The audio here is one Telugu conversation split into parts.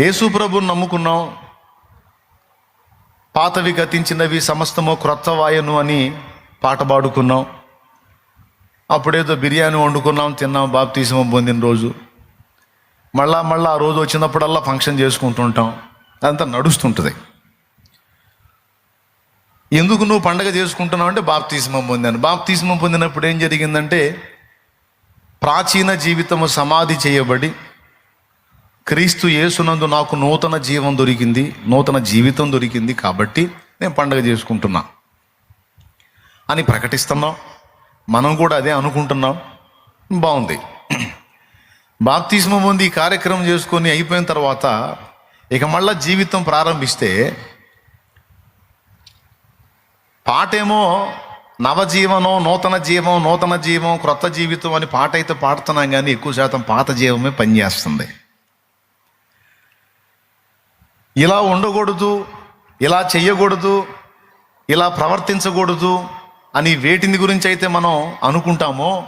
యేసు ప్రభుని నమ్ముకున్నాం. పాతవి గతించినవి సమస్తము క్రొత్త వాయను అని పాట పాడుకున్నాం. అప్పుడేదో బిర్యానీ వండుకున్నాం తిన్నాం బాప్తీసం పొందిన రోజు. మళ్ళా మళ్ళా ఆ రోజు వచ్చినప్పుడల్లా ఫంక్షన్ చేసుకుంటుంటాం. అదంతా నడుస్తుంటుంది. ఎందుకు నువ్వు పండగ చేసుకుంటున్నావు అంటే బాప్తీస్మం పొందాను. బాప్తీస్మం పొందినప్పుడు ఏం జరిగిందంటే ప్రాచీన జీవితము సమాధి చేయబడి క్రీస్తు యేసునందు నాకు నూతన జీవం దొరికింది నూతన జీవితం దొరికింది కాబట్టి నేను పండగ చేసుకుంటున్నా అని ప్రకటిస్తున్నాం. మనం కూడా అదే అనుకుంటున్నాం. బాగుంది. బాప్తిస్మం పొంది ఈ కార్యక్రమం చేసుకొని అయిపోయిన తర్వాత ఇక మళ్ళా జీవితం ప్రారంభిస్తే పాటేమో నవజీవనం నూతన జీవం నూతన జీవం క్రొత్త జీవితం అని పాట అయితే పాడుతున్నాం కానీ ఎక్కువ శాతం పాత జీవమే పనిచేస్తుంది. ఇలా ఉండకూడదు ఇలా చెయ్యకూడదు ఇలా ప్రవర్తించకూడదు అని వేటిని గురించి అయితే మనం అనుకుంటామో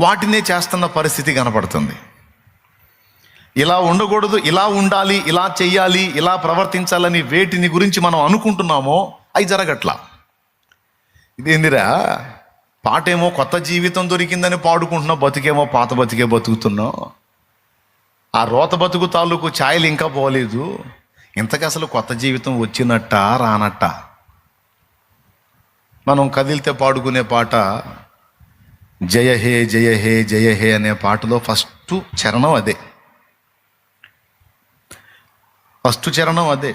వాటినే చేస్తున్న పరిస్థితి కనపడుతుంది. ఇలా ఉండకూడదు ఇలా ఉండాలి ఇలా చెయ్యాలి ఇలా ప్రవర్తించాలని వేటిని గురించి మనం అనుకుంటున్నామో అవి జరగట్లా. ఇదేందిరా పాటేమో కొత్త జీవితం దొరికిందని పాడుకుంటున్నావు బతికేమో పాత బతికే బతుకుతున్నావు. ఆ రోత బతుకు తాలూకు ఛాయలు ఇంకా పోలేదు. ఇంతకు అసలు కొత్త జీవితం వచ్చినట్ట రానట్ట? మనం కదిలితే పాడుకునే పాట జయ హే జయ హే జయ హే అనే పాటలో ఫస్ట్ చరణం అదే. ఫస్ట్ చరణం అదే.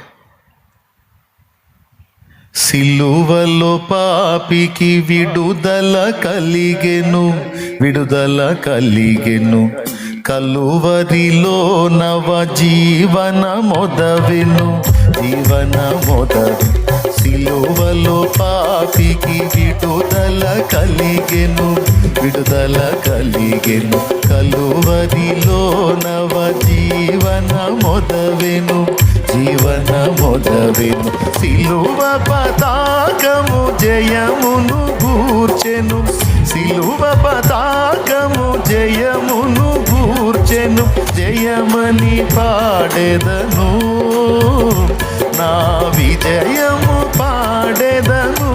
సిలువలో పాపికి విడుదల కలిగెను విడుదల కలిగెను. కలువరిలో నవ జీవన మొదవెను. జీవన మొదవి. సిలువలో పాపికి విడుదల కలిగెను. విడుదల కలిగెను. కలువరిలో నవ జీవన మొదవెను. జీవన మొదవెను. సిలువ పతాకము జయమును గూర్చెను. సిలువ పతాకము జయము గూర్చెను జయమని పాడెదను. నా విజయము పాడెదను.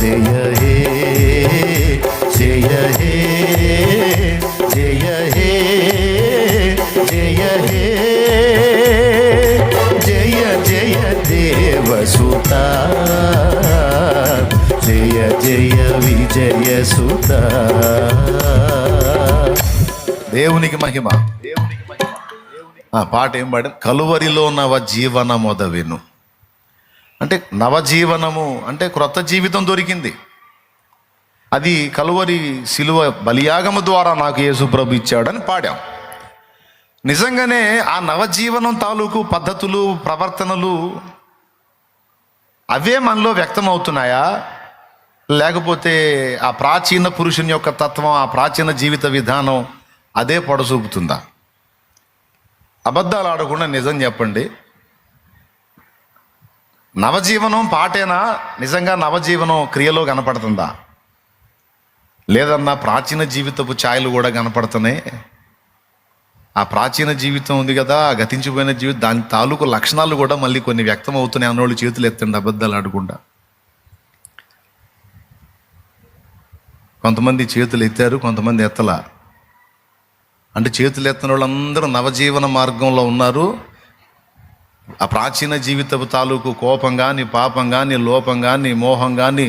జయ హే జయ హే జయ హే జయ హే జయ జయ దేవసుత జయ జయ విజయ సుతా. దేవునికి మహిమ. దేవునికి మహిమ ఆ పాట ఏం పాడారు కలువరిలో నవ జీవన మొదవెను అంటే నవజీవనము అంటే క్రొత్త జీవితం దొరికింది. అది కలువరి శిలువ బలియాగము ద్వారా నాకు యేసు ప్రభు ఇచ్చాడని పాడాం. నిజంగానే ఆ నవజీవనం తాలూకు పద్ధతులు ప్రవర్తనలు అవే మనలో వ్యక్తమవుతున్నాయా? లేకపోతే ఆ ప్రాచీన పురుషుని యొక్క తత్వం ఆ ప్రాచీన జీవిత విధానం అదే పొడసూపుతుందా అబద్ధాలు ఆడకుండా నిజం చెప్పండి. నవజీవనం పాటేనా? నిజంగా నవజీవనం క్రియలో కనపడుతుందా? లేదన్నా ప్రాచీన జీవితపు ఛాయలు కూడా కనపడుతున్నాయి. ఆ ప్రాచీన జీవితం ఉంది కదా గతించిపోయిన జీవితం దాని తాలూకు లక్షణాలు కూడా మళ్ళీ కొన్ని వ్యక్తం అవుతున్నాయి అన్నోళ్ళు చేతులు ఎత్తండి అబద్ధాలు ఆడకుండా. కొంతమంది చేతులు ఎత్తారు కొంతమంది ఎత్తలా. అంటే చేతులు ఎత్తిన వాళ్ళందరూ నవజీవన మార్గంలో ఉన్నారు. ఆ ప్రాచీన జీవితపు తాలూకు కోపం కానీ పాపం కానీ లోపం కానీ మోహం కానీ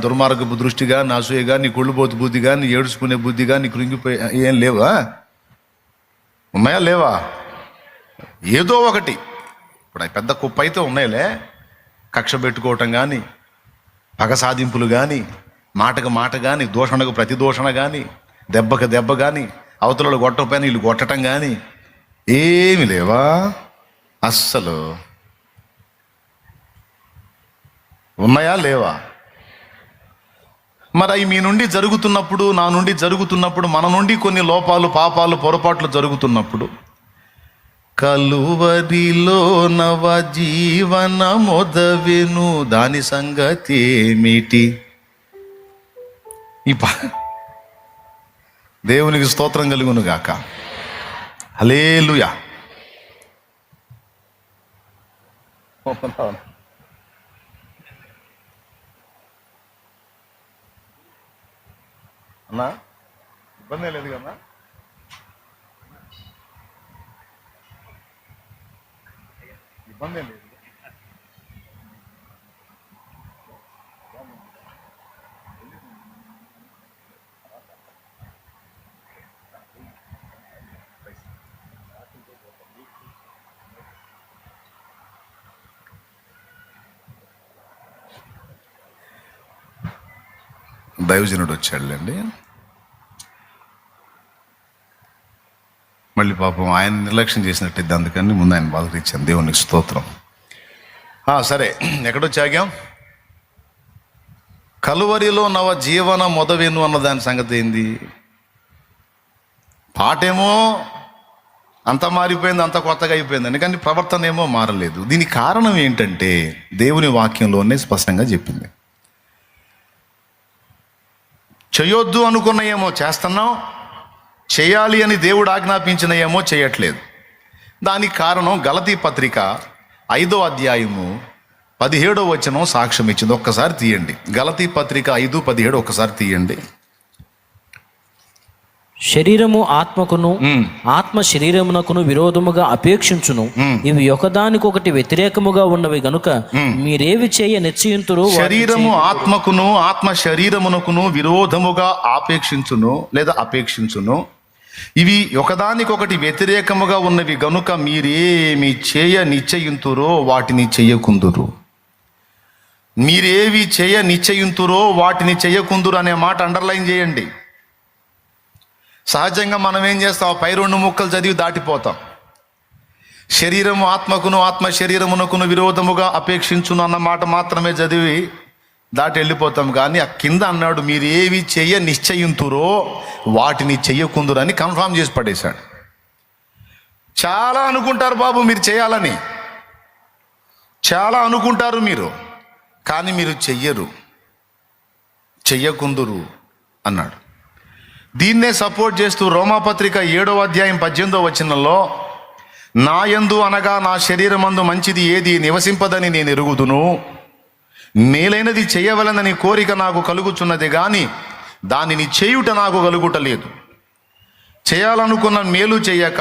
దుర్మార్గపు దృష్టి కానీ అసూయ కానీ కుళ్ళుబోతు బుద్ధి కానీ ఏడుచుకునే బుద్ధి కానీ కృంగిపోయి ఏం లేవా? ఉన్నాయా లేవా? ఏదో ఒకటి. ఇప్పుడు పెద్ద కుప్ప అయితే ఉన్నాయిలే. కక్ష పెట్టుకోవటం కానీ పగ సాధింపులు కానీ మాటకు మాట కానీ దూషణకు ప్రతి దూషణ కానీ దెబ్బకు దెబ్బ కానీ అవతలలో కొట్టకపోయినా వీళ్ళు కొట్టడం కానీ ఏమి లేవా? అస్సలు. ఉన్నాయా? లేవా? మరి అవి మీ నుండి జరుగుతున్నప్పుడు నా నుండి జరుగుతున్నప్పుడు మన నుండి కొన్ని లోపాలు పాపాలు పొరపాట్లు జరుగుతున్నప్పుడు కలువరిలో నవ జీవన మొదవెను దాని సంగతి ఏమిటి? ఈ పా దేవునికి స్తోత్రం కలుగును గాక హలేలుయా అన్నా ఇబ్బంది లేదు కదా ఇబ్బంది లేదు. దైవజనుడు వచ్చాడులేండి. మళ్ళీ పాపం ఆయన నిర్లక్ష్యం చేసినట్టు అందుకని ముందు ఆయన బాధకిచ్చాను దేవునికి స్తోత్రం. సరే. ఎక్కడొచ్చాగాం కలువరిలో నవ జీవన మొదవేను అన్న దాని సంగతి ఏంది? పాటేమో అంత మారిపోయింది అంత కొత్తగా అయిపోయింది. కానీ ప్రవర్తన ఏమో మారలేదు. దీనికి కారణం ఏంటంటే దేవుని వాక్యంలోనే స్పష్టంగా చెప్పింది. చేయొద్దు అనుకున్న ఏమో చేస్తున్నాం చేయాలి అని దేవుడు ఆజ్ఞాపించిన ఏమో చేయట్లేదు. దానికి కారణం గలతీ పత్రిక ఐదో అధ్యాయము పదిహేడో వచనం సాక్ష్యం ఇచ్చింది ఒక్కసారి తీయండి. గలతీ పత్రిక ఐదు పదిహేడు ఒక్కసారి తీయండి. శరీరము ఆత్మకును. ఆత్మ శరీరమునకును విరోధముగా అపేక్షించును. ఇవి ఒకదానికొకటి వ్యతిరేకముగా ఉన్నవి గనుక మీరేవి చేయ నిశ్చయింతురు శరీరము ఆత్మకును ఆత్మ శరీరమునకును విరోధముగా ఆపేక్షించును లేదా అపేక్షించును. ఇవి ఒకదానికొకటి వ్యతిరేకముగా ఉన్నవి గనుక మీరేమి చేయ నిశ్చయింతురో వాటిని చెయ్యకుందురు మీరేవి చేయ నిశ్చయింతురో వాటిని చెయ్యకుందురు అనే మాట అండర్లైన్ చేయండి. సహజంగా మనం ఏం చేస్తాం? పై రెండు ముక్కలు చదివి దాటిపోతాం. శరీరము ఆత్మకును ఆత్మ శరీరమునకును విరోధముగా అపేక్షించును అన్న మాట మాత్రమే చదివి దాటి వెళ్ళిపోతాం. కానీ ఆ కింద అన్నాడు మీరు ఏవి చెయ్య నిశ్చయింతురో వాటిని చెయ్యకుందురని కన్ఫామ్ చేసి పడేశాడు. చాలా అనుకుంటారు బాబు మీరు చేయాలని. చాలా అనుకుంటారు మీరు. కానీ మీరు చెయ్యరు. చెయ్యకుందురు అన్నాడు. దీన్నే సపోర్ట్ చేస్తూ రోమాపత్రిక ఏడో అధ్యాయం పద్దెనిమిదో వచనంలో నా ఎందు అనగా నా శరీరమందు మంచిది ఏది నివసింపదని నేను ఎరుగుదును. మేలైనది చేయవలనని కోరిక నాకు కలుగుచున్నది గాని దానిని చేయుట నాకు కలుగుటలేదు. చేయాలనుకున్న మేలు చేయక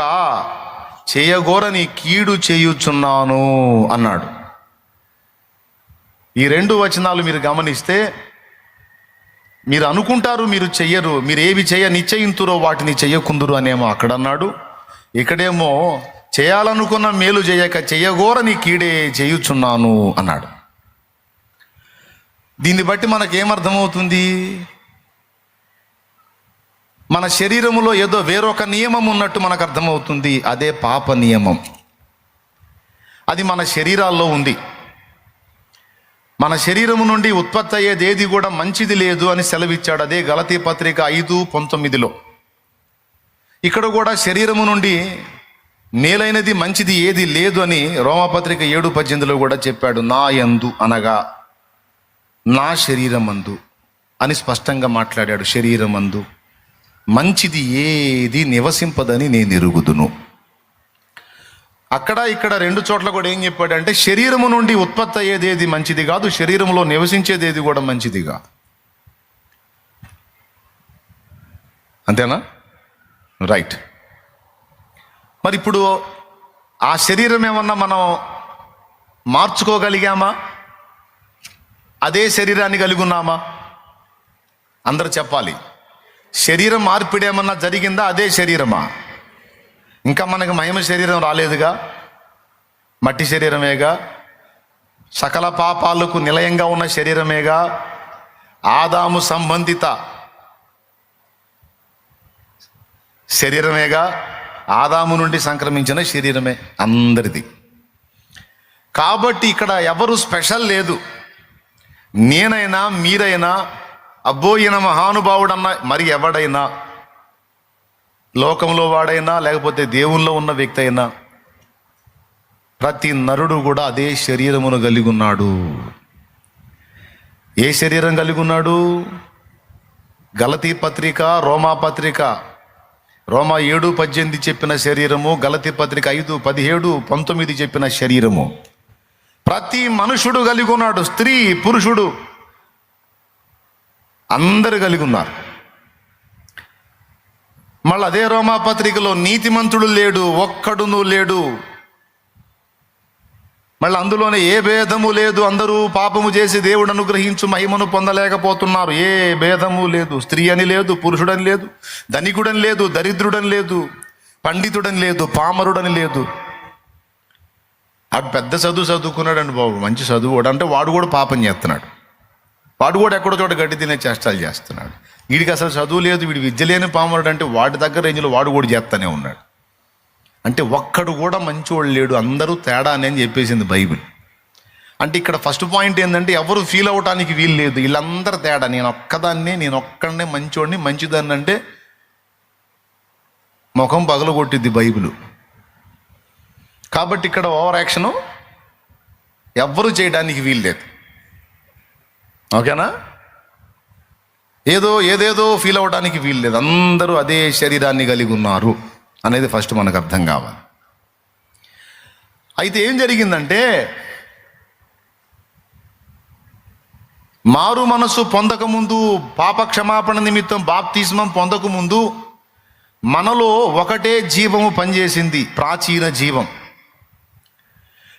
చేయగోరని కీడు చేయుచున్నాను అన్నాడు. ఈ రెండు వచనాలు మీరు గమనిస్తే మీరు అనుకుంటారు మీరు చెయ్యరు మీరు ఏవి చేయ నిశ్చయింతురో వాటిని చెయ్యకుందురు అనేమో అక్కడ అన్నాడు ఇక్కడేమో చేయాలనుకున్న మేలు చేయక చెయ్యగోరని కీడే చేయుచున్నాను అన్నాడు. దీన్ని బట్టి మనకేమర్థమవుతుంది? మన శరీరములో ఏదో వేరొక నియమం ఉన్నట్టు మనకు అర్థమవుతుంది అదే పాప నియమం. అది మన శరీరాల్లో ఉంది. మన శరీరము నుండి ఉత్పత్తి అయ్యేది ఏది కూడా మంచిది లేదు అని సెలవిచ్చాడు అదే గలతీ పత్రిక ఐదు పంతొమ్మిదిలో. ఇక్కడ కూడా శరీరము నుండి మేలైనది మంచిది ఏది లేదు అని రోమపత్రిక ఏడు పద్దెనిమిదిలో కూడా చెప్పాడు. నా యందు అనగా నా శరీరమందు అని స్పష్టంగా మాట్లాడాడు. శరీరమందు మంచిది ఏది నివసింపదని నేను ఎరుగుదును. అక్కడ ఇక్కడ రెండు చోట్ల కూడా ఏం చెప్పాడంటే శరీరము నుండి ఉత్పత్తి అయ్యేది ఏది మంచిది కాదు శరీరంలో నివసించేది ఏది కూడా మంచిదిగా అంతేనా? రైట్. మరి ఇప్పుడు ఆ శరీరం ఏమన్నా మనం మార్చుకోగలిగామా? అదే శరీరాన్ని కలిగి ఉన్నామా? అందరు చెప్పాలి. శరీరం మార్పిడి ఏమన్నా జరిగిందా? అదే శరీరమా? ఇంకా మనకు మహిమ శరీరం రాలేదుగా మట్టి శరీరమేగా సకల పాపాలకు నిలయంగా ఉన్న శరీరమేగా ఆదాము సంబంధిత శరీరమేగా ఆదాము నుండి సంక్రమించిన శరీరమే అందరిది. కాబట్టి ఇక్కడ ఎవరు స్పెషల్ లేదు. నేనైనా మీరైనా అబ్బో ఈయన మహానుభావుడన్నా మరి ఎవడైనా లోకంలో వాడైనా లేకపోతే దేవుల్లో ఉన్న వ్యక్తి అయినా ప్రతి నరుడు కూడా అదే శరీరమును కలిగి ఉన్నాడు. ఏ శరీరం కలిగి ఉన్నాడు? గలతీ పత్రిక రోమా పత్రిక. రోమా ఏడు పద్దెనిమిది చెప్పిన శరీరము గలతి పత్రిక ఐదు పదిహేడు పంతొమ్మిది చెప్పిన శరీరము. ప్రతి మనుషుడు కలిగి ఉన్నాడు స్త్రీ పురుషుడు. అందరు కలిగి ఉన్నారు. మళ్ళీ అదే రోమాపత్రికలో నీతిమంతుడు లేడు ఒక్కడును లేడు. మళ్ళీ అందులోనే ఏ భేదము లేదు అందరూ పాపము చేసి దేవుడు అనుగ్రహించు మహిమను పొందలేకపోతున్నారు. ఏ భేదము లేదు స్త్రీ అని లేదు పురుషుడని లేదు ధనికుడని లేదు దరిద్రుడని లేదు పండితుడని లేదు పామరుడని లేదు. ఆడు పెద్ద చదువు చదువుకున్నాడండి బాబు మంచి చదువు అంటే వాడు కూడా పాపం చేస్తున్నాడు. వాడు కూడా ఎక్కడో చోట గడ్డి తినే చేష్టాలు చేస్తున్నాడు. వీడికి అసలు చదువు లేదు వీడి విద్య లేని పామరుడు అంటే వాడి దగ్గర రేంజ్లో వాడు కూడా చేస్తానే ఉన్నాడు. అంటే ఒక్కడు కూడా మంచివాడు లేడు అందరూ తేడా అని చెప్పేసింది బైబిల్. అంటే ఇక్కడ ఫస్ట్ పాయింట్ ఏంటంటే ఎవరు ఫీల్ అవటానికి వీలు లేదు వీళ్ళందరూ తేడా నేను ఒక్కదాన్నే నేను ఒక్కడనే మంచివాడిని మంచిదాన్ని అంటే ముఖం పగలగొట్టిద్ది బైబిల్. కాబట్టి ఇక్కడ ఓవర్ యాక్షను ఎవ్వరూ చేయడానికి వీలు లేదు. ఓకేనా? ఏదో ఏదేదో ఫీల్ అవ్వడానికి వీలు లేదు. అందరూ అదే శరీరాన్ని కలిగి ఉన్నారు అనేది ఫస్ట్ మనకు అర్థం కావాలి. అయితే ఏం జరిగిందంటే మారు మనసు పొందకముందు పాప క్షమాపణ నిమిత్తం బాప్తిస్మం పొందకముందు మనలో ఒకటే జీవము పనిచేసింది ప్రాచీన జీవం.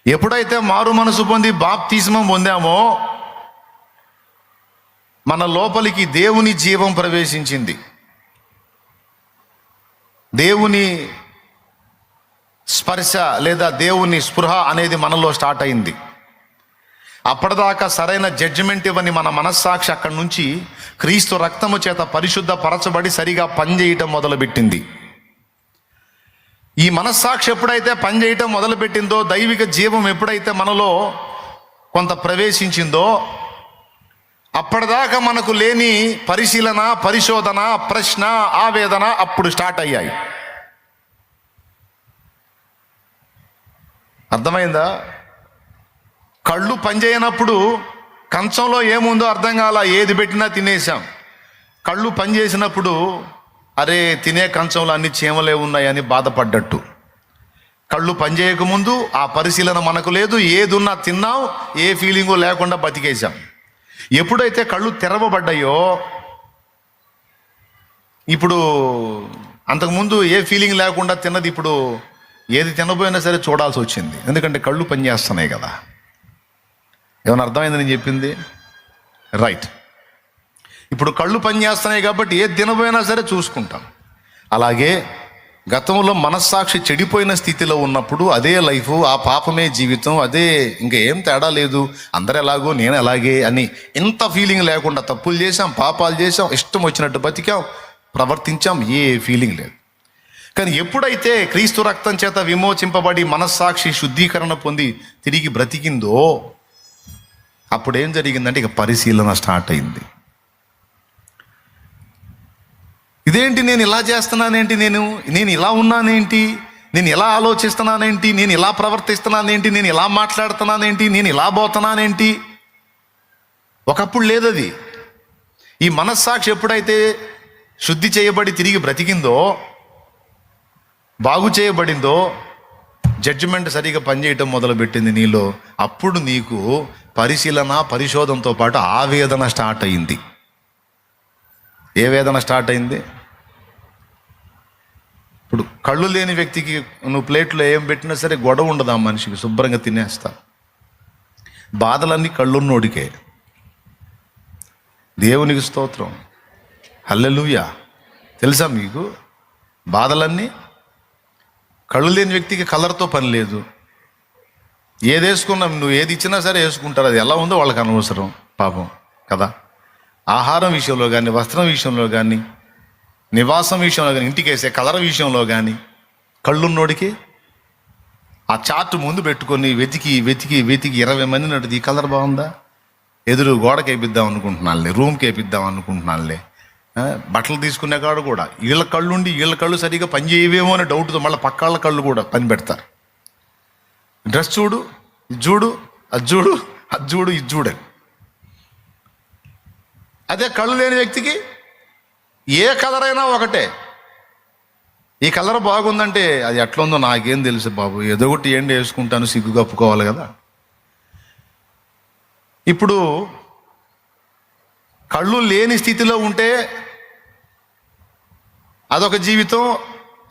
ఎప్పుడైతే మారు మనసు పొంది బాప్తిస్మం పొందామో మన లోపలికి దేవుని జీవం ప్రవేశించింది. దేవుని స్పర్శ లేదా దేవుని స్పృహ అనేది మనలో స్టార్ట్ అయింది. అప్పటిదాకా సరైన జడ్జిమెంట్ ఇవ్వని మన మనస్సాక్షి అక్కడి నుంచి క్రీస్తు రక్తము చేత పరిశుద్ధ పరచబడి సరిగా పనిచేయటం మొదలుపెట్టింది. ఈ మనస్సాక్షి ఎప్పుడైతే పనిచేయటం మొదలుపెట్టిందో దైవిక జీవం ఎప్పుడైతే మనలో కొంత ప్రవేశించిందో అప్పటిదాకా మనకు లేని పరిశీలన పరిశోధన ప్రశ్న ఆవేదన అప్పుడు స్టార్ట్ అయ్యాయి. అర్థమైందా? కళ్ళు పనిచేయనప్పుడు కంచంలో ఏముందో అర్థం కాల ఏది పెట్టినా తినేసాం కళ్ళు పనిచేసినప్పుడు అరే తినే కంచంలో అన్ని చీమలే ఉన్నాయని బాధపడ్డట్టు. కళ్ళు పనిచేయకముందు ఆ పరిశీలన మనకు లేదు ఏదున్నా తిన్నాం ఏ ఫీలింగు లేకుండా బతికేసాం ఎప్పుడైతే కళ్ళు తెరవబడ్డాయో ఇప్పుడు అంతకుముందు ఏ ఫీలింగ్ లేకుండా తిన్నది ఇప్పుడు ఏది తినబోయినా సరే చూడాల్సి వచ్చింది. ఎందుకంటే కళ్ళు పనిచేస్తున్నాయి కదా. ఏమైనా అర్థమైంది నేను చెప్పింది? రైట్ ఇప్పుడు కళ్ళు పనిచేస్తున్నాయి కాబట్టి ఏది తినబోయినా సరే చూసుకుంటాం. అలాగే గతంలో మనస్సాక్షి చెడిపోయిన స్థితిలో ఉన్నప్పుడు అదే లైఫ్ ఆ పాపమే జీవితం అదే ఇంకా ఏం తేడా లేదు అందరు ఎలాగో నేను ఎలాగే అని ఇంత ఫీలింగ్ లేకుండా తప్పులు చేసాం పాపాలు చేసాం ఇష్టం వచ్చినట్టు బతికాం ప్రవర్తించాం ఏ ఫీలింగ్ లేదు. కానీ ఎప్పుడైతే క్రీస్తు రక్తం చేత విమోచింపబడి మనస్సాక్షి శుద్ధీకరణ పొంది తిరిగి బ్రతికిందో అప్పుడేం జరిగిందంటే ఇక పరిశీలన స్టార్ట్ అయింది. ఇదేంటి నేను ఇలా చేస్తున్నానేంటి నేను? నేను ఇలా ఉన్నానేంటి? నేను ఇలా ఆలోచిస్తున్నానేంటి? నేను ఇలా ప్రవర్తిస్తున్నానేంటి? నేను ఇలా మాట్లాడుతున్నానేంటి? నేను ఇలా పోతున్నానేంటి? ఒకప్పుడు లేదది. ఈ మనస్సాక్షి ఎప్పుడైతే శుద్ధి చేయబడి తిరిగి బ్రతికిందో బాగు చేయబడిందో జడ్జిమెంట్ సరిగా పనిచేయటం మొదలుపెట్టింది నీలో. అప్పుడు నీకు పరిశీలన పరిశోధనతో పాటు ఆవేదన స్టార్ట్ అయింది. ఏ వేదన స్టార్ట్ అయింది? ఇప్పుడు కళ్ళు లేని వ్యక్తికి నువ్వు ప్లేట్లో ఏం పెట్టినా సరే గొడవ ఉండదు ఆ మనిషికి శుభ్రంగా తినేస్తా. బాధలన్నీ కళ్ళున్నోడికే దేవునికి స్తోత్రం. హల్లెలుయా. తెలుసా మీకు? బాధలన్నీ కళ్ళు లేని వ్యక్తికి కలర్తో పని లేదు. ఏది వేసుకున్నాం నువ్వు ఏది ఇచ్చినా సరే వేసుకుంటారు. అది ఎలా ఉందో వాళ్ళకి అనవసరం పాపం కదా? ఆహారం విషయంలో కానీ వస్త్రం విషయంలో కానీ నివాసం విషయంలో కానీ ఇంటికి వేసే కలర్ విషయంలో కానీ కళ్ళున్నోడికి ఆ చార్ట్ ముందు పెట్టుకొని వెతికి వెతికి వెతికి ఇరవై మంది నడుది ఈ కలర్ బాగుందా? ఎదురు గోడకి వేపిద్దాం అనుకుంటున్నానులే రూమ్కి వేపిద్దాం అనుకుంటున్నానులే. బట్టలు తీసుకునే కాడు కూడా. వీళ్ళ కళ్ళు ఉండి వీళ్ళ కళ్ళు సరిగా పనిచేయవేమో అనే డౌట్తో మళ్ళీ పక్కాళ్ళ కళ్ళు కూడా పని పెడతారు. డ్రెస్ చూడు ఇది చూడు అది చూడు అది చూడు ఇది చూడని అదే కళ్ళు లేని వ్యక్తికి ఏ కలర్ అయినా ఒకటే. ఈ కలర్ బాగుందంటే అది ఎట్లా ఉందో నాకేం తెలుసు బాబు. ఏదో ఒకటి ఏంటి వేసుకుంటాను సిగ్గు కప్పుకోవాలి కదా. ఇప్పుడు కళ్ళు లేని స్థితిలో ఉంటే అదొక జీవితం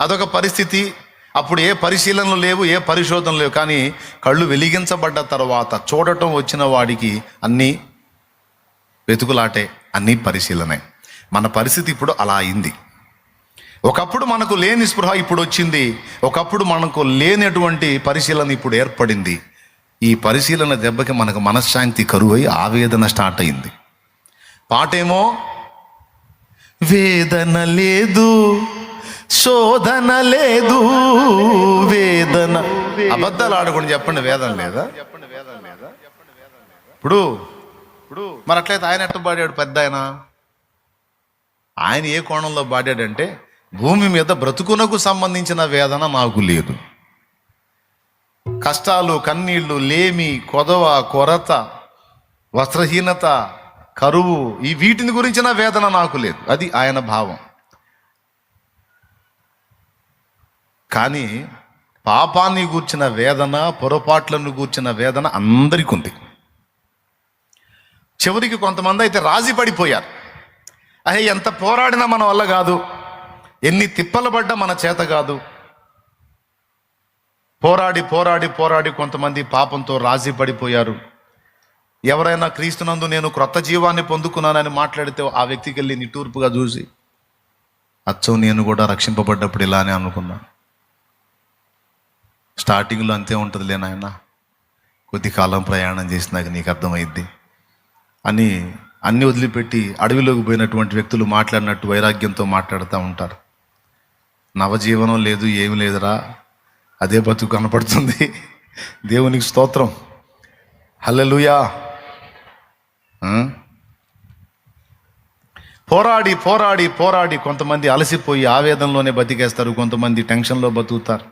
అదొక పరిస్థితి. అప్పుడు ఏ పరిశీలనలు లేవు ఏ పరిశోధనలు లేవు. కానీ కళ్ళు వెలిగించబడ్డ తర్వాత చూడటం వచ్చిన వాడికి అన్నీ వెతుకులాటే అన్నీ పరిశీలనే. మన పరిస్థితి ఇప్పుడు అలా అయింది. ఒకప్పుడు మనకు లేని స్పృహ ఇప్పుడు వచ్చింది. ఒకప్పుడు మనకు లేనటువంటి పరిశీలన ఇప్పుడు ఏర్పడింది. ఈ పరిశీలన దెబ్బకి మనకు మనశ్శాంతి కరువై ఆవేదన స్టార్ట్ అయింది. పాటేమో? వేదన లేదు శోధన లేదు వేదన. అబద్ధాలు ఆడకుండా చెప్పండి వేదన లేదా? ఇప్పుడు ఇప్పుడు మరి అట్లయితే ఆయన ఎట్టబాడాడు పెద్ద ఆయన ఆయన ఏ కోణంలో పాడాడంటే భూమి మీద బ్రతుకునకు సంబంధించిన వేదన నాకు లేదు. కష్టాలు కన్నీళ్ళు లేమి కొదవ కొరత వస్త్రహీనత కరువు ఈ వీటిని గురించిన వేదన నాకు లేదు. అది ఆయన భావం. కానీ పాపాన్ని గూర్చిన వేదన పొరపాట్లను గూర్చిన వేదన అందరికీ ఉంది చివరికి కొంతమంది అయితే రాజీ పడిపోయారు. అహే ఎంత పోరాడినా మన వల్ల కాదు. ఎన్ని తిప్పలు పడ్డా మన చేత కాదు. పోరాడి పోరాడి పోరాడి కొంతమంది పాపంతో రాజీ పడిపోయారు. ఎవరైనా క్రీస్తునందు నేను క్రొత్త జీవాన్ని పొందుకున్నానని మాట్లాడితే ఆ వ్యక్తికి వెళ్ళి నిట్టూర్పుగా చూసి అచ్చం నేను కూడా రక్షింపబడ్డప్పుడు ఇలానే అనుకున్నా. స్టార్టింగ్లో అంతే ఉంటుందిలే నాయన. కొద్ది కాలం ప్రయాణం చేసినాక నీకు అర్థమైద్ది. అని అన్ని వదిలిపెట్టి అడవిలోకి పోయినటువంటి వ్యక్తులు మాట్లాడినట్టు వైరాగ్యంతో మాట్లాడుతూ ఉంటారు. నవజీవనం లేదు ఏమి లేదురా. అదే బతుకు కనపడుతుంది. దేవునికి స్తోత్రం. హల్లెలుయా. పోరాడి పోరాడి పోరాడి కొంతమంది అలసిపోయి ఆవేదనలోనే బతికేస్తారు. కొంతమంది టెన్షన్లో బతుకుతారు.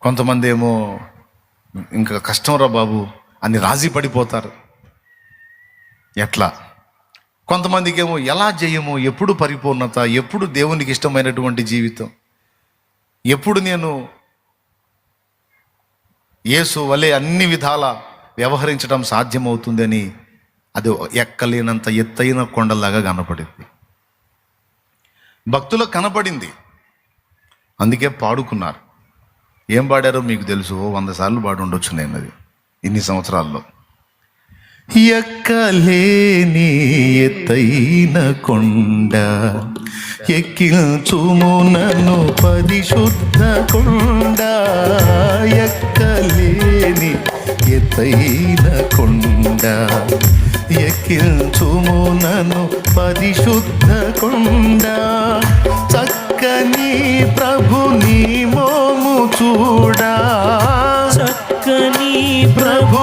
కొంతమంది ఏమో ఇంకా కష్టం రా బాబు అని రాజీ పడిపోతారు. ఎట్లా? కొంతమందికి ఏమో ఎలా చేయము ఎప్పుడు పరిపూర్ణత ఎప్పుడు దేవునికి ఇష్టమైనటువంటి జీవితం. ఎప్పుడు నేను యేసు వలె అన్ని విధాల వ్యవహరించడం సాధ్యమవుతుందని అది ఎక్కలేనంత ఎత్తైన కొండలాగా కనపడింది. భక్తులకు కనపడింది. అందుకే పాడుకున్నారు. ఏం పాడారో మీకు తెలుసు వంద సార్లు పాడుండొచ్చు నేను అది. ఇన్ని సంవత్సరాల్లో. ఎక్కలేని ఎత్తైన కొండ ఎక్కించుము నన్ను పరిశుద్ధ కొండ ఎక్కలేని ఎత్తైన కొండ ఎక్కించుము నన్ను పరిశుద్ధ కొండ. చక్కని ప్రభుని మోము చూడా. చక్కని ప్రభు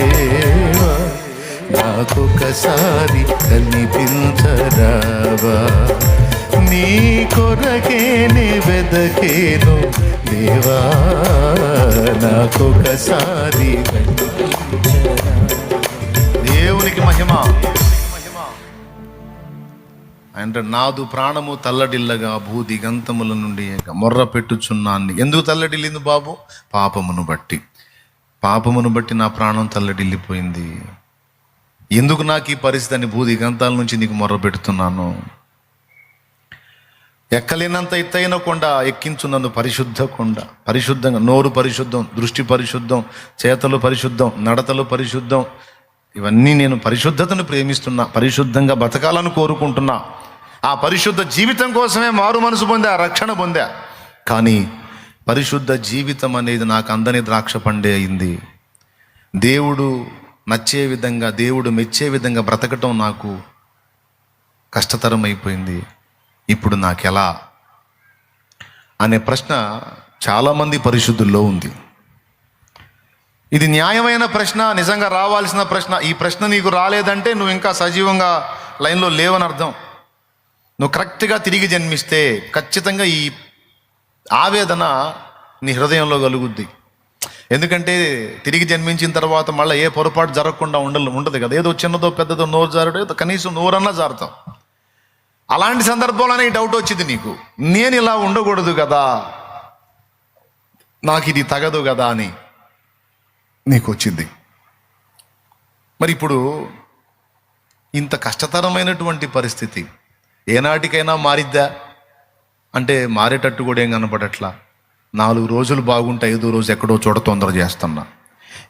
నాకొకసారి కనిపించరావా? నీ కొరకేనే వెదకేను దేవా? నాకొకసారి దేవునికి మహిమ. అంటే నాదు ప్రాణము తల్లడిల్లగా భూదిగంతముల నుండి మొర్ర పెట్టుచున్నాన్ని. ఎందుకు తల్లడిల్లింది బాబు? పాపమును బట్టి. పాపమును బట్టి నా ప్రాణం తల్లడిల్లిపోయింది. ఎందుకు నాకు ఈ పరిస్థితి అని భూ దిగంతాల నుంచి నీకు మొర్ర పెడుతున్నాను? ఎక్కలేనంత ఎత్తైన కొండ ఎక్కించు నన్ను పరిశుద్ధ కొండ. పరిశుద్ధంగా నోరు పరిశుద్ధం దృష్టి పరిశుద్ధం చేతలు పరిశుద్ధం నడతలు పరిశుద్ధం ఇవన్నీ నేను పరిశుద్ధతను ప్రేమిస్తున్నా పరిశుద్ధంగా బతకాలని కోరుకుంటున్నా. ఆ పరిశుద్ధ జీవితం కోసమే మారు మనసు పొందా రక్షణ పొందా. కానీ పరిశుద్ధ జీవితం అనేది నాకు అందని ద్రాక్ష పండే అయింది. దేవుడు నచ్చే విధంగా దేవుడు మెచ్చే విధంగా బ్రతకటం నాకు కష్టతరం అయిపోయింది ఇప్పుడు నాకు ఎలా అనే ప్రశ్న చాలామంది పరిశుద్ధుల్లో ఉంది. ఇది న్యాయమైన ప్రశ్న నిజంగా రావాల్సిన ప్రశ్న. ఈ ప్రశ్న నీకు రాలేదంటే నువ్వు ఇంకా సజీవంగా లైన్లో లేవని అర్థం నువ్వు కరెక్ట్గా తిరిగి జన్మిస్తే ఖచ్చితంగా ఈ ఆవేదన నీ హృదయంలో కలుగుద్ది. ఎందుకంటే తిరిగి జన్మించిన తర్వాత మళ్ళీ ఏ పొరపాటు జరగకుండా ఉండ ఉండదు కదా. ఏదో చిన్నదో పెద్దదో నోరు జారుడో ఏదో కనీసం నోరన్నా జారుతాం. అలాంటి సందర్భంలోనే ఈ డౌట్ వచ్చింది నీకు. నేను ఇలా ఉండకూడదు కదా. నాకు ఇది తగదు కదా అని నీకు వచ్చింది. మరి ఇప్పుడు ఇంత కష్టతరమైనటువంటి పరిస్థితి ఏనాటికైనా మారిద్దా? అంటే మారేటట్టు కూడా ఏం కనపడట్లా? నాలుగు రోజులు బాగుంటే ఐదో రోజు ఎక్కడో చోట తొందర చేస్తున్నా.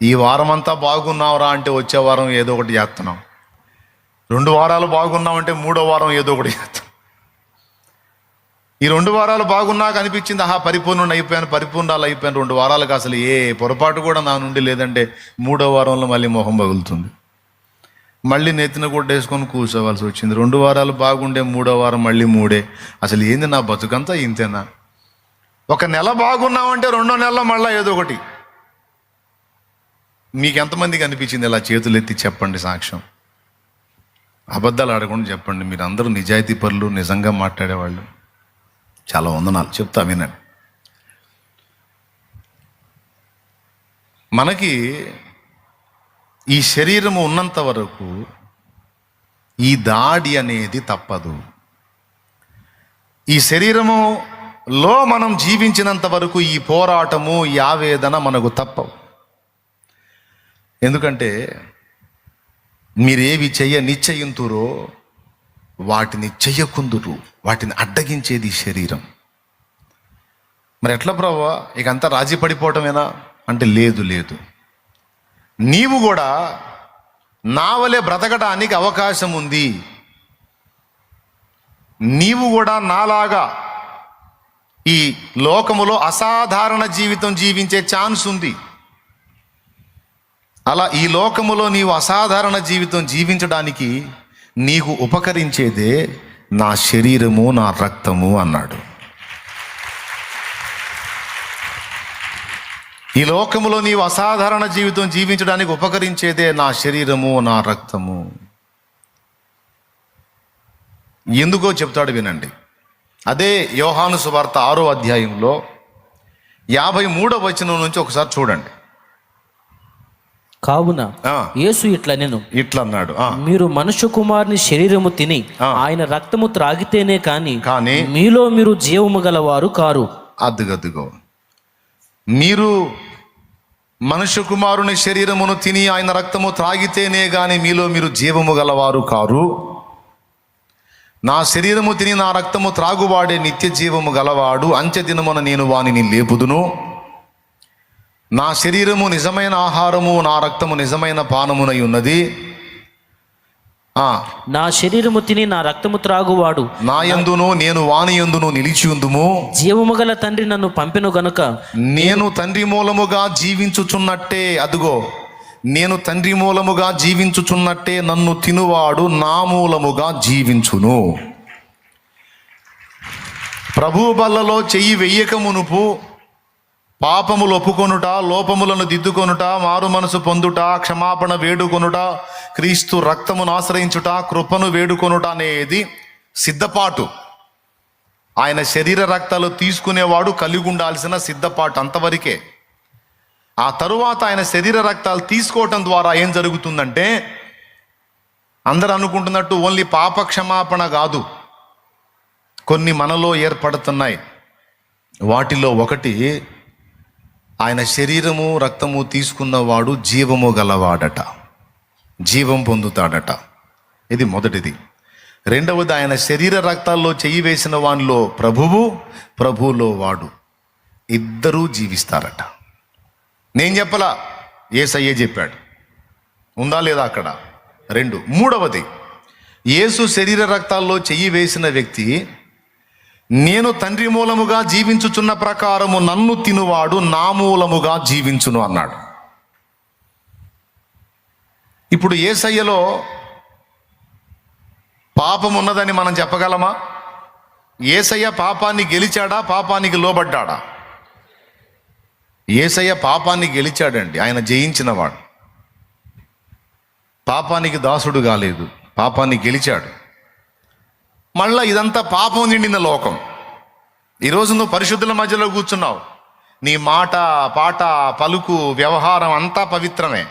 ఈ వారం అంతా బాగున్నావురా అంటే వచ్చే వారం ఏదో ఒకటి చేస్తున్నాం. రెండు వారాలు బాగున్నామంటే మూడో వారం ఏదో ఒకటి చేస్తాం ఈ రెండు వారాలు బాగున్నాక అనిపించింది ఆహా పరిపూర్ణ అయిపోయాను పరిపూర్ణాలు అయిపోయాను రెండు వారాలకు అసలు ఏ పొరపాటు కూడా నా నుండి లేదంటే మూడో వారంలో మళ్ళీ మొహం పగులుతుంది మళ్ళీ నెత్తిన కొట్టేసుకొని కూర్చోవలసి వచ్చింది. రెండు వారాలు బాగుండే మూడో వారం మళ్ళీ మూడే. అసలు ఏంది నా బతుకంతా ఇంతేనా? ఒక నెల బాగున్నామంటే రెండో నెలలో మళ్ళీ ఏదో ఒకటి. మీకు ఎంతమందికి అనిపించింది ఇలా చేతులు ఎత్తి చెప్పండి సాక్ష్యం? అబద్ధాలు ఆడకుండా చెప్పండి. మీరు అందరూ నిజాయితీ పనులు నిజంగా మాట్లాడేవాళ్ళు. చాలా వందనాలు. చెప్తా వినండి. మనకి ఈ శరీరము ఉన్నంత వరకు ఈ దాడి అనేది తప్పదు. ఈ శరీరము లో మనం జీవించినంత వరకు ఈ పోరాటము ఈ ఆవేదన మనకు తప్పవు. ఎందుకంటే మీరేవి చెయ్య నిశ్చయింతురో వాటిని చెయ్యకుందురు వాటిని అడ్డగించేది శరీరం. మరి ఎట్లా ప్రభా ఇక అంతా రాజీ పడిపోవటమేనా? అంటే లేదు లేదు. నీవు కూడా నా వలె బ్రతకడానికి అవకాశం ఉంది నీవు కూడా నాలాగా ఈ లోకములో అసాధారణ జీవితం జీవించే ఛాన్స్ ఉంది. అలా ఈ లోకములో నీవు అసాధారణ జీవితం జీవించడానికి నీకు ఉపకరించేదే నా శరీరము నా రక్తము అన్నాడు. ఈ లోకములో నీవు అసాధారణ జీవితం జీవించడానికి ఉపకరించేదే నా శరీరము నా రక్తము. ఎందుకో చెప్తాడు వినండి. అదే యోహాను సువార్త ఆరో అధ్యాయంలో యాభై మూడో వచనం నుంచి ఒకసారి చూడండి. కావున యేసు ఇట్లా నేను. ఇట్లా అన్నాడు మీరు మనుష్య కుమారుని శరీరము తిని. ఆయన రక్తము త్రాగితేనే కాని కానీ మీలో మీరు జీవము గలవారు కారు. అద్దుగద్దుగో. మీరు మనుష్య కుమారుని శరీరమును తిని ఆయన రక్తము త్రాగితేనే గాని మీలో మీరు జీవము గలవారు కారు. నా శరీరము తిని నా రక్తము త్రాగువాడే నిత్య జీవము గలవాడు. అంచె దినమున నేను వానిని లేపుదును. నా శరీరము నిజమైన ఆహారము నా రక్తము నిజమైన పానమునై ఉన్నది. ఆ. నా శరీరము తిని నా రక్తము త్రాగువాడు. నా యందును నేను వాని యందును నిలిచి ఉందుము. జీవము గల తండ్రి నన్ను పంపెను గనుక. నేను తండ్రి మూలముగా జీవించుచున్నట్టే. అదుగో. నేను తండ్రి మూలముగా జీవించుచున్నట్టే నన్ను తినువాడు నా మూలముగా జీవించును. ప్రభు బల్లలో చెయ్యి వెయ్యక మునుపు పాపములు ఒప్పుకొనుట లోపములను దిద్దుకొనుట మారు మనసు పొందుట క్షమాపణ వేడుకొనుట క్రీస్తు రక్తమును ఆశ్రయించుట కృపను వేడుకొనుట అనేది సిద్ధపాటు. ఆయన శరీర రక్తాలు తీసుకునేవాడు కలిగి ఉండాల్సిన సిద్ధపాటు అంతవరకే. ఆ తరువాత ఆయన శరీర రక్తాలు తీసుకోవటం ద్వారా ఏం జరుగుతుందంటే అందరు అనుకుంటున్నట్టు ఓన్లీ పాప క్షమాపణ కాదు. కొన్ని మనలో ఏర్పడుతున్నాయి. వాటిలో ఒకటి ఆయన శరీరము రక్తము తీసుకున్నవాడు జీవము గలవాడట. జీవం పొందుతాడట. ఇది మొదటిది. రెండవది ఆయన శరీర రక్తాల్లో చెయ్యి వేసిన వానిలో ప్రభువు ప్రభువులో వాడు. ఇద్దరూ జీవిస్తారట. నేను చెప్పలా ఏసయ్యే చెప్పాడు. ఉందా లేదా అక్కడ? రెండు. మూడవది యేసు శరీర రక్తాల్లో చెయ్యి వేసిన వ్యక్తి నేను తండ్రి మూలముగా జీవించుచున్న ప్రకారము నన్ను తినువాడు నా మూలముగా జీవించును అన్నాడు. ఇప్పుడు ఏసయ్యలో పాపం ఉన్నదని మనం చెప్పగలమా? ఏసయ్య పాపాన్ని గెలిచాడా? పాపానికి లోబడ్డాడా? ఏసయ్య పాపాన్ని గెలిచాడండి. ఆయన జయించినవాడు పాపానికి దాసుడు కాలేదు. పాపాన్ని గెలిచాడు. మళ్ళా ఇదంతా పాపం నిండిన లోకం. ఈరోజు నువ్వు పరిశుద్ధుల మధ్యలో కూర్చున్నావు. నీ మాట పాట పలుకు వ్యవహారం అంతా పవిత్రమే.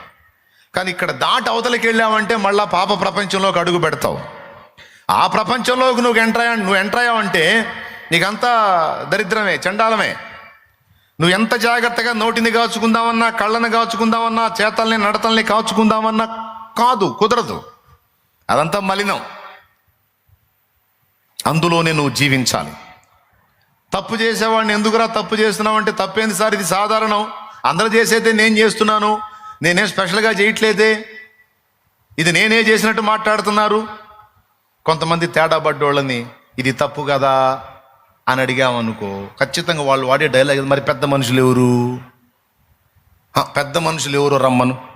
కానీ ఇక్కడ దాటి అవతలకి వెళ్ళావంటే మళ్ళా పాప ప్రపంచంలోకి అడుగు పెడతావు. ఆ ప్రపంచంలోకి నువ్వు ఎంటర్ అయ్యా నువ్వు ఎంటర్ అయ్యావంటే నీకంతా దరిద్రమే చండాలమే. నువ్వు ఎంత జాగ్రత్తగా నోటిని కాచుకుందామన్నా కళ్ళని కాచుకుందామన్నా చేతల్ని నడతల్ని కాచుకుందామన్నా కాదు కుదరదు. అదంతా మలినం. అందులోనే నువ్వు జీవించాలి. తప్పు చేసేవాడిని ఎందుకురా తప్పు చేస్తున్నావు అంటే తప్పేంది సార్? ఇది సాధారణం. అందరూ చేసేదే నేను చేస్తున్నాను. నేనేం స్పెషల్గా చేయట్లేదే. ఇది నేనే చేసినట్టు మాట్లాడుతున్నారు. కొంతమంది తేడా పడ్డోళ్ళని ఇది తప్పు కదా. అని అడిగామనుకో ఖచ్చితంగా వాళ్ళు వాడే డైలాగ్ మరి పెద్ద మనుషులు ఎవరు? పెద్ద మనుషులు ఎవరు రమ్మను?